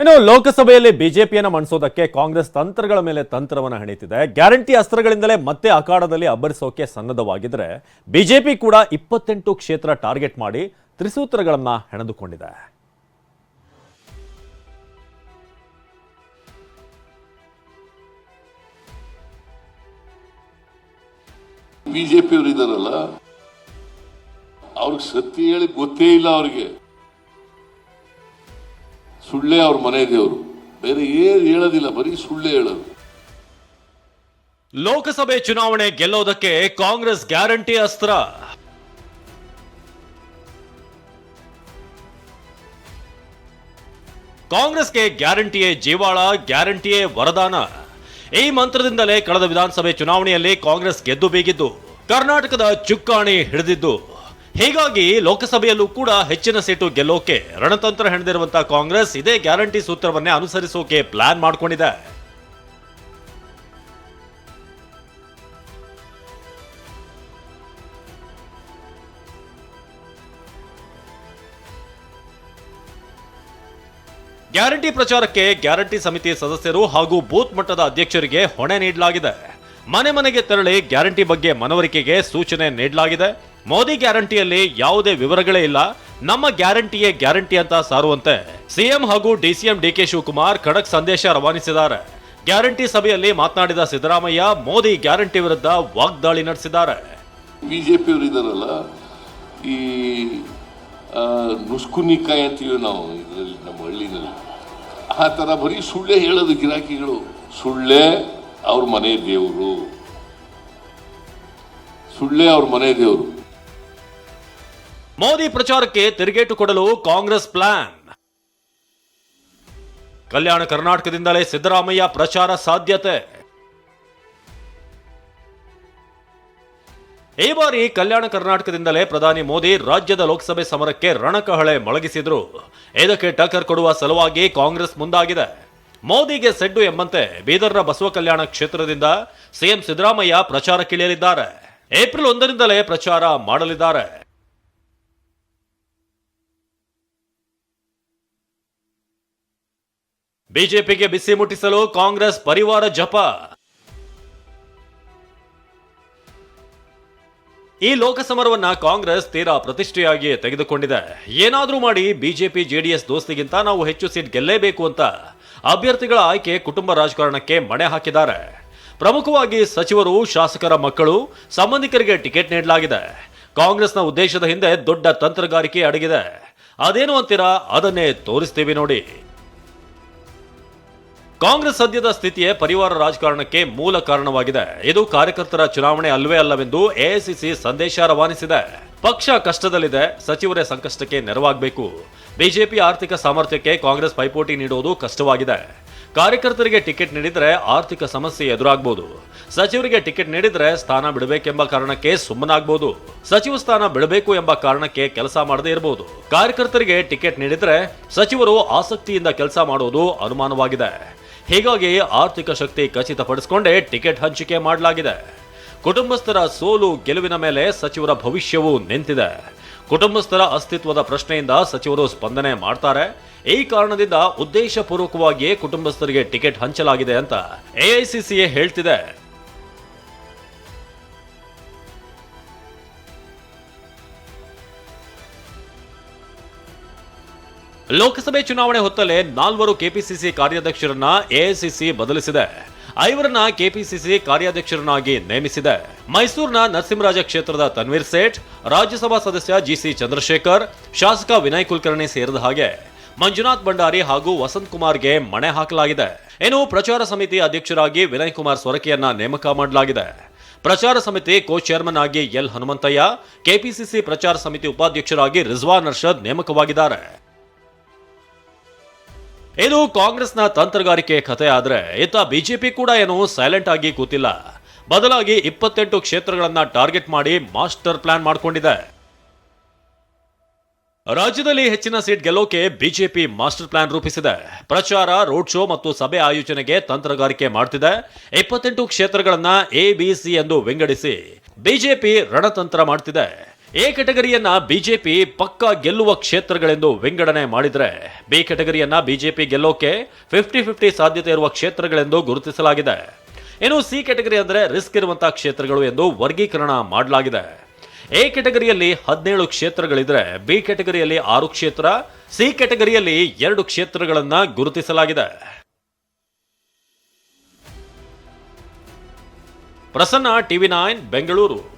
ಇನ್ನು ಲೋಕಸಭೆಯಲ್ಲಿ ಬಿಜೆಪಿಯನ್ನು ಮಣಿಸೋದಕ್ಕೆ ಕಾಂಗ್ರೆಸ್ ತಂತ್ರಗಳ ಮೇಲೆ ತಂತ್ರವನ್ನು ಹೆಣಿತಿದೆ. ಗ್ಯಾರಂಟಿ ಅಸ್ತ್ರಗಳಿಂದಲೇ ಮತ್ತೆ ಅಖಾಡದಲ್ಲಿ ಅಬ್ಬರಿಸೋಕೆ ಸನ್ನದ್ಧವಾಗಿದ್ದರೆ ಬಿಜೆಪಿ ಕೂಡ ಇಪ್ಪತ್ತೆಂಟು ಕ್ಷೇತ್ರ ಟಾರ್ಗೆಟ್ ಮಾಡಿ ತ್ರಿಸೂತ್ರಗಳನ್ನು ಹೆಣೆದುಕೊಂಡಿದೆ. ಬಿಜೆಪಿಯವರು ಇದಾರಲ್ಲ ಅವ್ರಿಗೆ ಸತ್ಯ ಹೇಳಿ ಗೊತ್ತೇ ಇಲ್ಲ ಅವ್ರಿಗೆ. ಸುಳ್ಳೇ ಅವ್ರ ಮನೆ ದೇವರು. ಬೇರೆ ಏನು ಹೇಳೋದಿಲ್ಲ, ಬರೀ ಸುಳ್ಳೇ ಹೇಳೋದು. ಲೋಕಸಭೆ ಚುನಾವಣೆ ಗೆಲ್ಲೋದಕ್ಕೆ ಕಾಂಗ್ರೆಸ್ ಗ್ಯಾರಂಟಿ ಅಸ್ತ್ರ. ಕಾಂಗ್ರೆಸ್ಗೆ ಗ್ಯಾರಂಟಿಯೇ ಜೀವಾಳ, ಗ್ಯಾರಂಟಿಯೇ ವರದಾನ. ಈ ಮಂತ್ರದಿಂದಲೇ ಕಳೆದ ವಿಧಾನಸಭೆ ಚುನಾವಣೆಯಲ್ಲಿ ಕಾಂಗ್ರೆಸ್ ಗೆದ್ದು ಬೀಗಿದ್ದು, ಕರ್ನಾಟಕದ ಚುಕ್ಕಾಣಿ ಹಿಡಿದಿದ್ದು. ಹೀಗಾಗಿ ಲೋಕಸಭೆಯಲ್ಲೂ ಕೂಡ ಹೆಚ್ಚಿನ ಸೀಟು ಗೆಲ್ಲೋಕೆ ರಣತಂತ್ರ ಹೆಣೆದಿರುವಂತಹ ಕಾಂಗ್ರೆಸ್ ಇದೇ ಗ್ಯಾರಂಟಿ ಸೂತ್ರವನ್ನೇ ಅನುಸರಿಸೋಕೆ ಪ್ಲಾನ್ ಮಾಡಿಕೊಂಡಿದೆ. ಗ್ಯಾರಂಟಿ ಪ್ರಚಾರಕ್ಕೆ ಗ್ಯಾರಂಟಿ ಸಮಿತಿ ಸದಸ್ಯರು ಹಾಗೂ ಬೂತ್ ಮಟ್ಟದ ಅಧ್ಯಕ್ಷರಿಗೆ ಹೊಣೆ ನೀಡಲಾಗಿದೆ. ಮನೆ ಮನೆಗೆ ತೆರಳಿ ಗ್ಯಾರಂಟಿ ಬಗ್ಗೆ ಮನವರಿಕೆಗೆ ಸೂಚನೆ ನೀಡಲಾಗಿದೆ. ಮೋದಿ ಗ್ಯಾರಂಟಿಯಲ್ಲಿ ಯಾವುದೇ ವಿವರಗಳೇ ಇಲ್ಲ. ನಮ್ಮ ಗ್ಯಾರಂಟಿಯೇ ಗ್ಯಾರಂಟಿ ಅಂತ ಸಾರುವಂತೆ ಸಿಎಂ ಹಾಗೂ ಡಿಸಿಎಂ ಡಿಕೆ ಶಿವಕುಮಾರ್ ಖಡಕ್ ಸಂದೇಶ ರವಾನಿಸಿದ್ದಾರೆ. ಗ್ಯಾರಂಟಿ ಸಭೆಯಲ್ಲಿ ಮಾತನಾಡಿದ ಸಿದ್ದರಾಮಯ್ಯ, ಮೋದಿ ಗ್ಯಾರಂಟಿ ವಿರುದ್ಧ ವಾಗ್ದಾಳಿ ನಡೆಸಿದ್ದಾರೆ. ಬಿಜೆಪಿ ಅವರು ಇದಾರಲ್ಲ ಈ ನುಸ್ಕುನಿಕಾಯಿ ಅಂತೀವಿ ನಾವು ಇದರಲ್ಲಿ, ನಮ್ಮ ಹಳ್ಳಿನಲ್ಲಿ. ಆ ಥರ ಬರೀ ಸುಳ್ಳೇ ಹೇಳೋದು ಗಿರಾಕಿಗಳು. ಸುಳ್ಳೇ ಅವ್ರ ಮನೆ ದೇವರು. ಸುಳ್ಳೇ ಅವ್ರ ಮನೆ ದೇವರು. ಮೋದಿ ಪ್ರಚಾರಕ್ಕೆ ತಿರುಗೇಟು ಕೊಡಲು ಕಾಂಗ್ರೆಸ್ ಪ್ಲಾನ್. ಕಲ್ಯಾಣ ಕರ್ನಾಟಕದಿಂದಲೇ ಸಿದ್ದರಾಮಯ್ಯ ಪ್ರಚಾರ ಸಾಧ್ಯತೆ. ಈ ಬಾರಿ ಕಲ್ಯಾಣ ಕರ್ನಾಟಕದಿಂದಲೇ ಪ್ರಧಾನಿ ಮೋದಿ ರಾಜ್ಯದ ಲೋಕಸಭೆ ಸಮರಕ್ಕೆ ರಣಕಹಳೆ ಮೊಳಗಿಸಿದ್ರು. ಇದಕ್ಕೆ ಟಕ್ಕರ್ ಕೊಡುವ ಸಲುವಾಗಿ ಕಾಂಗ್ರೆಸ್ ಮುಂದಾಗಿದೆ. ಮೋದಿಗೆ ಸೆಡ್ಡು ಎಂಬಂತೆ ಬೀದರ್ನ ಬಸವ ಕಲ್ಯಾಣ ಕ್ಷೇತ್ರದಿಂದ ಸಿಎಂ ಸಿದ್ದರಾಮಯ್ಯ ಪ್ರಚಾರಕ್ಕಿಳಿಯಲಿದ್ದಾರೆ. ಏಪ್ರಿಲ್ ಒಂದರಿಂದಲೇ ಪ್ರಚಾರ ಮಾಡಲಿದ್ದಾರೆ. ಬಿಜೆಪಿಗೆ ಬಿಸಿ ಮುಟ್ಟಿಸಲು ಕಾಂಗ್ರೆಸ್ ಪರಿವಾರ ಜಪ. ಈ ಲೋಕಸಮರವನ್ನ ಕಾಂಗ್ರೆಸ್ ತೀರಾ ಪ್ರತಿಷ್ಠೆಯಾಗಿ ತೆಗೆದುಕೊಂಡಿದೆ. ಏನಾದರೂ ಮಾಡಿ ಬಿಜೆಪಿ, ಜೆಡಿಎಸ್ ದೋಸ್ತಿಗಿಂತ ನಾವು ಹೆಚ್ಚು ಸೀಟ್ ಗೆಲ್ಲೇಬೇಕು ಅಂತ ಅಭ್ಯರ್ಥಿಗಳ ಆಯ್ಕೆ ಕುಟುಂಬ ರಾಜಕಾರಣಕ್ಕೆ ಮಣೆ ಹಾಕಿದ್ದಾರೆ. ಪ್ರಮುಖವಾಗಿ ಸಚಿವರು, ಶಾಸಕರ ಮಕ್ಕಳು, ಸಂಬಂಧಿಕರಿಗೆ ಟಿಕೆಟ್ ನೀಡಲಾಗಿದೆ. ಕಾಂಗ್ರೆಸ್ನ ಉದ್ದೇಶದ ಹಿಂದೆ ದೊಡ್ಡ ತಂತ್ರಗಾರಿಕೆ ಅಡಗಿದೆ. ಅದೇನು ಅಂತೀರಾ? ಅದನ್ನೇ ತೋರಿಸ್ತೀವಿ ನೋಡಿ. ಕಾಂಗ್ರೆಸ್ ಸದ್ಯದ ಸ್ಥಿತಿಯೇ ಪರಿವಾರ ರಾಜಕಾರಣಕ್ಕೆ ಮೂಲ ಕಾರಣವಾಗಿದೆ. ಇದು ಕಾರ್ಯಕರ್ತರ ಚುನಾವಣೆ ಅಲ್ವೇ ಅಲ್ಲವೆಂದು ಎಐಸಿಸಿ ಸಂದೇಶ ರವಾನಿಸಿದೆ. ಪಕ್ಷ ಕಷ್ಟದಲ್ಲಿದೆ, ಸಚಿವರೇ ಸಂಕಷ್ಟಕ್ಕೆ ನೆರವಾಗಬೇಕು. ಬಿಜೆಪಿ ಆರ್ಥಿಕ ಸಾಮರ್ಥ್ಯಕ್ಕೆ ಕಾಂಗ್ರೆಸ್ ಪೈಪೋಟಿ ನೀಡುವುದು ಕಷ್ಟವಾಗಿದೆ. ಕಾರ್ಯಕರ್ತರಿಗೆ ಟಿಕೆಟ್ ನೀಡಿದರೆ ಆರ್ಥಿಕ ಸಮಸ್ಯೆ ಎದುರಾಗಬಹುದು ಸಚಿವರಿಗೆ ಟಿಕೆಟ್ ನೀಡಿದರೆ ಸ್ಥಾನ ಬಿಡಬೇಕೆಂಬ ಕಾರಣಕ್ಕೆ ಸುಮ್ಮನಾಗಬಹುದು ಸಚಿವ ಸ್ಥಾನ ಬಿಡಬೇಕು ಎಂಬ ಕಾರಣಕ್ಕೆ ಕೆಲಸ ಮಾಡದೇ ಇರಬಹುದು ಕಾರ್ಯಕರ್ತರಿಗೆ ಟಿಕೆಟ್ ನೀಡಿದರೆ ಸಚಿವರು ಆಸಕ್ತಿಯಿಂದ ಕೆಲಸ ಮಾಡುವುದು ಅನುಮಾನವಾಗಿದೆ. ಹೀಗಾಗಿ ಆರ್ಥಿಕ ಶಕ್ತಿ ಖಚಿತಪಡಿಸಿಕೊಂಡೇ ಟಿಕೆಟ್ ಹಂಚಿಕೆ ಮಾಡಲಾಗಿದೆ. ಕುಟುಂಬಸ್ಥರ ಸೋಲು ಗೆಲುವಿನ ಮೇಲೆ ಸಚಿವರ ಭವಿಷ್ಯವು ನಿಂತಿದೆ. ಕುಟುಂಬಸ್ಥರ ಅಸ್ತಿತ್ವದ ಪ್ರಶ್ನೆಯಿಂದ ಸಚಿವರು ಸ್ಪಂದನೆ ಮಾಡ್ತಾರೆ. ಈ ಕಾರಣದಿಂದ ಉದ್ದೇಶಪೂರ್ವಕವಾಗಿಯೇ ಕುಟುಂಬಸ್ಥರಿಗೆ ಟಿಕೆಟ್ ಹಂಚಲಾಗಿದೆ ಅಂತ ಎಐಸಿಸಿಎ ಹೇಳ್ತಿದೆ. ಲೋಕಸಭೆ ಚುನಾವಣೆ ಹೊತ್ತಲೇ ನಾಲ್ವರು ಕೆಪಿಸಿಸಿ ಕಾರ್ಯಾಧ್ಯಕ್ಷರನ್ನ ಎಐಸಿಸಿ ಬದಲಿಸಿದೆ. ಐವರನ್ನ ಕೆಪಿಸಿಸಿ ಕಾರ್ಯಾಧ್ಯಕ್ಷರನ್ನಾಗಿ ನೇಮಿಸಿದೆ. ಮೈಸೂರಿನ ನರಸಿಂಹರಾಜ ಕ್ಷೇತ್ರದ ತನ್ವೀರ್ ಸೇಠ್, ರಾಜ್ಯಸಭಾ ಸದಸ್ಯ ಜಿಸಿ ಚಂದ್ರಶೇಖರ್, ಶಾಸಕ ವಿನಯ್ ಕುಲಕರ್ಣಿ ಸೇರಿದ ಹಾಗೆ ಮಂಜುನಾಥ್ ಭಂಡಾರಿ ಹಾಗೂ ವಸಂತ್ ಕುಮಾರ್ಗೆ ಮಣೆ ಹಾಕಲಾಗಿದೆ. ಇನ್ನು ಪ್ರಚಾರ ಸಮಿತಿ ಅಧ್ಯಕ್ಷರಾಗಿ ವಿನಯ್ ಕುಮಾರ್ ಸೊರಕೆಯನ್ನ ನೇಮಕ ಮಾಡಲಾಗಿದೆ. ಪ್ರಚಾರ ಸಮಿತಿ ಕೋ ಚೇರ್ಮನ್ ಆಗಿ ಎಲ್ ಹನುಮಂತಯ್ಯ, ಕೆಪಿಸಿಸಿ ಪ್ರಚಾರ ಸಮಿತಿ ಉಪಾಧ್ಯಕ್ಷರಾಗಿ ರಿಜ್ವಾನ್ ಅರ್ಷದ್ ನೇಮಕವಾಗಿದ್ದಾರೆ. ಇದು ಕಾಂಗ್ರೆಸ್ನ ತಂತ್ರಗಾರಿಕೆ ಕಥೆ ಆದ್ರೆ ಇತ್ತ ಬಿಜೆಪಿ ಕೂಡ ಏನು ಸೈಲೆಂಟ್ ಆಗಿ ಕೂತಿಲ್ಲ. ಬದಲಾಗಿ ಇಪ್ಪತ್ತೆಂಟು ಕ್ಷೇತ್ರಗಳನ್ನ ಟಾರ್ಗೆಟ್ ಮಾಡಿ ಮಾಸ್ಟರ್ ಪ್ಲಾನ್ ಮಾಡಿಕೊಂಡಿದೆ. ರಾಜ್ಯದಲ್ಲಿ ಹೆಚ್ಚಿನ ಸೀಟ್ ಗೆಲ್ಲೋಕೆ ಬಿಜೆಪಿ ಮಾಸ್ಟರ್ ಪ್ಲಾನ್ ರೂಪಿಸಿದೆ. ಪ್ರಚಾರ ರೋಡ್ ಶೋ ಮತ್ತು ಸಭೆ ಆಯೋಜನೆಗೆ ತಂತ್ರಗಾರಿಕೆ ಮಾಡ್ತಿದೆ. ಇಪ್ಪತ್ತೆಂಟು ಕ್ಷೇತ್ರಗಳನ್ನ ಎ ಬಿ ಸಿ ಎಂದು ವಿಂಗಡಿಸಿ ಬಿಜೆಪಿ ರಣತಂತ್ರ ಮಾಡ್ತಿದೆ. ಎ ಕೆಟಗರಿಯನ್ನ ಬಿಜೆಪಿ ಪಕ್ಕಾ ಗೆಲ್ಲುವ ಕ್ಷೇತ್ರಗಳೆಂದು ವಿಂಗಡಣೆ ಮಾಡಿದರೆ, ಬಿ ಕೆಟಗರಿಯನ್ನ ಬಿಜೆಪಿ ಗೆಲ್ಲೋಕೆ ಫಿಫ್ಟಿ ಫಿಫ್ಟಿ ಸಾಧ್ಯತೆ ಇರುವ ಕ್ಷೇತ್ರಗಳೆಂದು ಗುರುತಿಸಲಾಗಿದೆ. ಇನ್ನು ಸಿ ಕೆಟಗರಿ ಅಂದರೆ ರಿಸ್ಕ್ ಇರುವಂತಹ ಕ್ಷೇತ್ರಗಳು ಎಂದು ವರ್ಗೀಕರಣ ಮಾಡಲಾಗಿದೆ. ಎ ಕೆಟಗರಿಯಲ್ಲಿ ಹದಿನೇಳು ಕ್ಷೇತ್ರಗಳಿದ್ರೆ, ಬಿ ಕೆಟಗರಿಯಲ್ಲಿ ಆರು ಕ್ಷೇತ್ರ, ಸಿ ಕೆಟಗರಿಯಲ್ಲಿ ಎರಡು ಕ್ಷೇತ್ರಗಳನ್ನು ಗುರುತಿಸಲಾಗಿದೆ. Prasanna TV nine, Bengaluru.